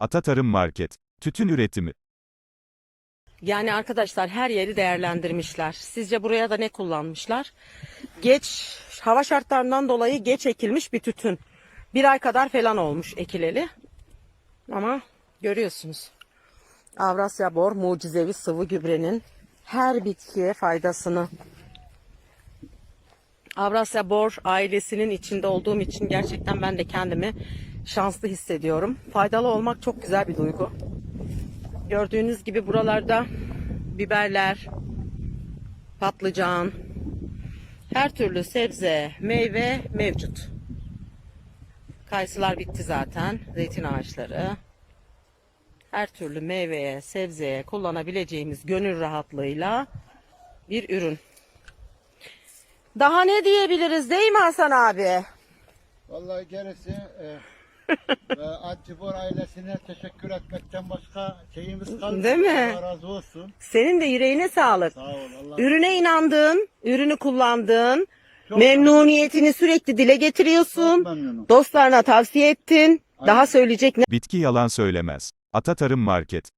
Ata Tarım Market. Tütün üretimi. Yani arkadaşlar her yeri değerlendirmişler. Sizce buraya da ne kullanmışlar? Geç, hava şartlarından dolayı geç ekilmiş bir tütün. Bir ay kadar falan olmuş ekileli. Ama görüyorsunuz. Avrasya Bor mucizevi sıvı gübrenin her bitkiye faydasını. Avrasya Bor ailesinin içinde olduğum için gerçekten ben de kendimi şanslı hissediyorum. Faydalı olmak çok güzel bir duygu. Gördüğünüz gibi buralarda biberler, patlıcan, her türlü sebze, meyve mevcut. Kayısılar bitti zaten. Zeytin ağaçları. Her türlü meyveye, sebzeye kullanabileceğimiz gönül rahatlığıyla bir ürün. Daha ne diyebiliriz değil mi Hasan abi? Vallahi gerisi e, e, Atibor ailesine teşekkür etmekten başka şeyimiz kalmadı. Değil mi? Allah razı olsun. Senin de yüreğine sağlık. Sağ ol. Allah Ürüne inandın, ürünü kullandın, Çok memnuniyetini sürekli dile getiriyorsun, memnunum. dostlarına tavsiye ettin. Daha söyleyecek ne Bitki yalan söylemez. Ata Tarım Market.